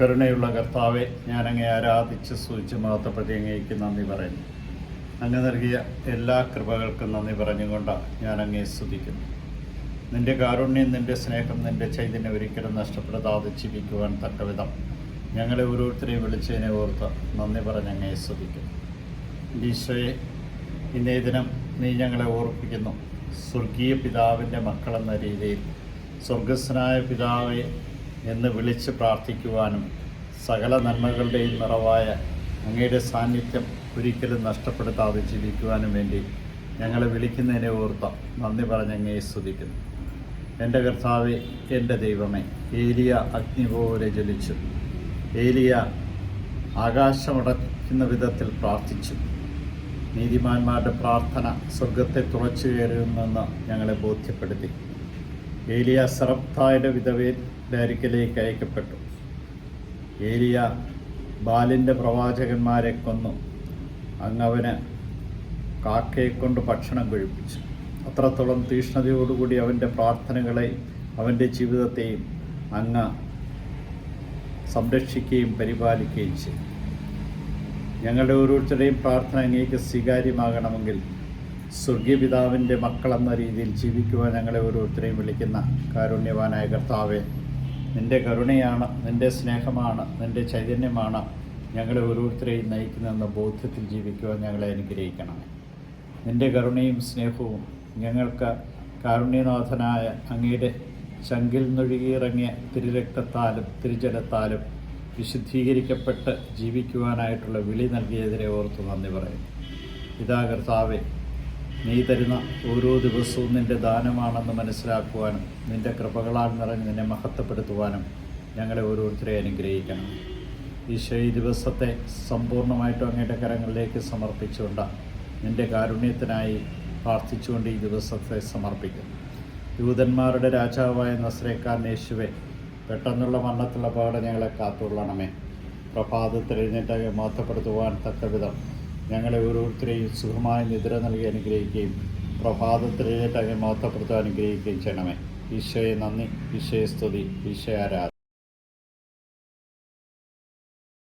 കരുണയുള്ള കർത്താവെ ഞാൻ അങ്ങേ ആരാധിച്ച് സൂചിച്ച് മഹത്വപ്പെട്ടി അങ്ങേക്ക് നന്ദി പറയുന്നു. അങ്ങ് നൽകിയ എല്ലാ കൃപകൾക്കും നന്ദി ഞാൻ അങ്ങേ സ്തുതിക്കുന്നു. നിന്റെ കാരുണ്യം നിന്റെ സ്നേഹം നിന്റെ ചൈതന്യം ഒരിക്കലും നഷ്ടപ്പെടുത്താതെ ജീവിക്കുവാൻ തക്കവിധം ഞങ്ങളെ ഓരോരുത്തരെയും വിളിച്ചതിനെ ഓർത്ത് നന്ദി പറഞ്ഞ് അങ്ങേ സ്തുതിക്കുന്നു. ഈശോയെ ഇന്നേ ദിനം നീ ഞങ്ങളെ ഓർപ്പിക്കുന്നു. സ്വർഗീയ പിതാവിന്റെ മക്കളെന്ന രീതിയിൽ സ്വർഗസ്വനായ പിതാവെ എന്ന് വിളിച്ച് പ്രാർത്ഥിക്കുവാനും സകല നന്മകളുടെയും നിറവായ അങ്ങയുടെ സാന്നിധ്യം ഒരിക്കലും നഷ്ടപ്പെടുത്താതെ ജീവിക്കുവാനും വേണ്ടി ഞങ്ങളെ വിളിക്കുന്നതിനെ ഓർത്ത നന്ദി പറഞ്ഞ് അങ്ങയെ സ്തുതിക്കുന്നു. എന്റെ കർത്താവെ എന്റെ ദൈവമേ ഏലിയ അഗ്നി പോലെ ജ്വലിച്ചു. ഏലിയ ആകാശമടക്കുന്ന വിധത്തിൽ പ്രാർത്ഥിച്ചു. നീതിമാന്മാരുടെ പ്രാർത്ഥന സ്വർഗത്തെ തുറച്ചു കയറുമെന്ന് ഞങ്ങളെ ബോധ്യപ്പെടുത്തി. ഏലിയ സറപ്തായുടെ വിധവയുടെ അരികിലേക്ക് അയക്കപ്പെട്ടു. ഏലിയ ബാലിന്റെ പ്രവാചകന്മാരെ കൊന്നു. അങ്ങവന് കാക്കയെ കൊണ്ട് ഭക്ഷണം കഴിപ്പിച്ചു. അത്രത്തോളം തീഷ്ണതയോടുകൂടി അവന്റെ പ്രാർത്ഥനകളെയും അവന്റെ ജീവിതത്തെയും അങ്ങ് സംരക്ഷിക്കുകയും പരിപാലിക്കുകയും ചെയ്തു. ഞങ്ങളുടെ ഓരോരുത്തരുടെയും പ്രാർത്ഥന അങ്ങേക്ക് സ്വീകാര്യമാകണമെങ്കിൽ സ്വർഗീയ പിതാവിന്റെ മക്കളെന്ന രീതിയിൽ ജീവിക്കുവാൻ ഞങ്ങളെ ഓരോരുത്തരെയും വിളിക്കുന്ന കാരുണ്യവാനായ കർത്താവെ നിന്റെ കരുണയാണ് നിന്റെ സ്നേഹമാണ് നിന്റെ ചൈതന്യമാണ് ഞങ്ങളെ ഓരോരുത്തരെയും നയിക്കുന്നതെന്ന ബോധ്യത്തിൽ ജീവിക്കുവാൻ ഞങ്ങളെ അനുഗ്രഹിക്കണം നിന്റെ കരുണയും സ്നേഹവും ഞങ്ങൾക്ക് കാരുണ്യനാഥനായ അങ്ങയുടെ ചങ്കിൽ നൊഴുകിയിറങ്ങിയ തിരുരക്തത്താലും തിരുജലത്താലും വിശുദ്ധീകരിക്കപ്പെട്ട് ജീവിക്കുവാനായിട്ടുള്ള വിളി നൽകിയതിനെ ഓർത്ത് നന്ദി പറയുന്നു. ഇതാ കർത്താവെ നീ തരുന്ന ഓരോ ദിവസവും നിന്റെ ദാനമാണെന്ന് മനസ്സിലാക്കുവാനും നിന്റെ കൃപകളാൽ നിറഞ്ഞ് നിന്നെ മഹത്വപ്പെടുത്തുവാനും ഞങ്ങളെ ഓരോരുത്തരെ അനുഗ്രഹിക്കണം. ഈശോ ഈ ദിവസത്തെ സമ്പൂർണമായിട്ടും അങ്ങയുടെ കരങ്ങളിലേക്ക് സമർപ്പിച്ചുകൊണ്ട് നിന്റെ കാരുണ്യത്തിനായി പ്രാർത്ഥിച്ചുകൊണ്ട് ഈ ദിവസത്തെ സമർപ്പിക്കുന്നു യൂതന്മാരുടെ രാജാവായ നസ്രേക്കാൻ യേശുവെ പെട്ടെന്നുള്ള മരണത്തിലുള്ള പാടെ ഞങ്ങളെ കാത്തുകൊള്ളണമേ. പ്രഭാതത്തിൽ എഴുന്നേറ്റ് മാറ്റപ്പെടുത്തുവാൻ തക്കവിധം ഞങ്ങളെ ഓരോരുത്തരെയും സുഖമായ നിദ്ര നൽകി അനുഗ്രഹിക്കുകയും പ്രഭാതത്തിൽ അങ്ങനെ മാറ്റപ്പെടുത്തുവാൻ അനുഗ്രഹിക്കുകയും ചെയ്യണമേ. ഈശോയെ നന്ദി. ഈശോയെ സ്തുതി. ഈശോയെ ആരാധന.